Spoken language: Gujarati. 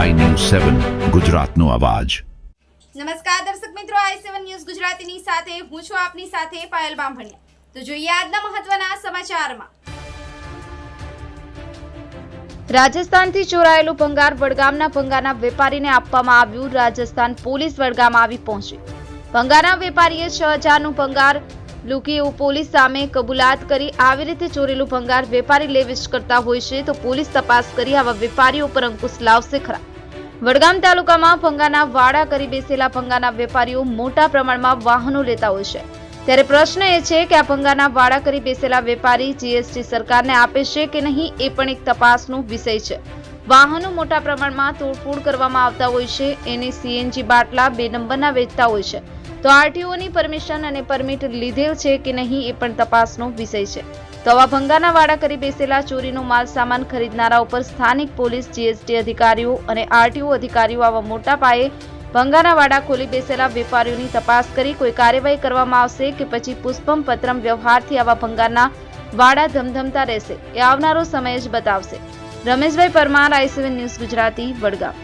સેવન ગુજરાતનો અવાજ. નમસ્કાર દર્શક મિત્રો આઈ સેવન ન્યૂઝ ગુજરાતીની સાથે હું છું આપની સાથે પાયલ બામભણિયા. તો જોઈએ આજના મહત્વના સમાચારમાં. રાજસ્થાનથી ચોરાયેલું ભંગાર વડગામના ભંગારના વેપારીને આપવામાં આવ્યું રાજસ્થાન પોલીસ વડગામ આવી પહોંચી. ભંગારના વેપારીએ છ હજારનું ભંગાર લૂકી એવું પોલીસ સામે કબૂલાત કરી આવી રીતે ચોરેલું ભંગાર વેપારી લેવેચ કરતા હોય છે તો પોલીસ તપાસ કરી આવા વેપારીઓ પર અંકુશ લાવશે ખરા. વડગામ તાલુકામાં ભંગાના વાડા કરી બેસેલા ભંગાના વેપારીઓ મોટા પ્રમાણમાં વાહનો લેતા હોય છે. ત્યારે પ્રશ્ન એ છે કે આ ભંગાના વાડા કરી બેસેલા વેપારી જીએસટી સરકારને આપે છે કે નહીં એ પણ એક તપાસનો વિષય છે. વાહનો મોટા પ્રમાણમાં તોડફોડ કરવામાં આવતા હોય છે, એને સીએનજી બાટલા બે નંબરના વેચતા હોય છે. તો આરટીઓની પરમિશન અને પરમિટ લીધેલ છે કે નહીં એ પણ તપાસનો વિષય છે. તો આવા ભંગાના વાડા કરી બેસેલા ચોરીનો માલ સામાન ખરીદનારા ઉપર સ્થાનિક પોલીસ, જીએસટી અધિકારીઓ અને આરટીઓ અધિકારીઓ આવા મોટા પાયે ભંગાના વાડા ખોલી બેસેલા વેપારીઓની તપાસ કરી કોઈ કાર્યવાહી કરવામાં આવશે કે પછી પુષ્પમ પત્રમ વ્યવહારથી આવા ભંગારના વાડા ધમધમતા રહેશે એ આવનારો સમય જ બતાવશે. Rameshbhai Parmar, I news Gujarati, Vadgam.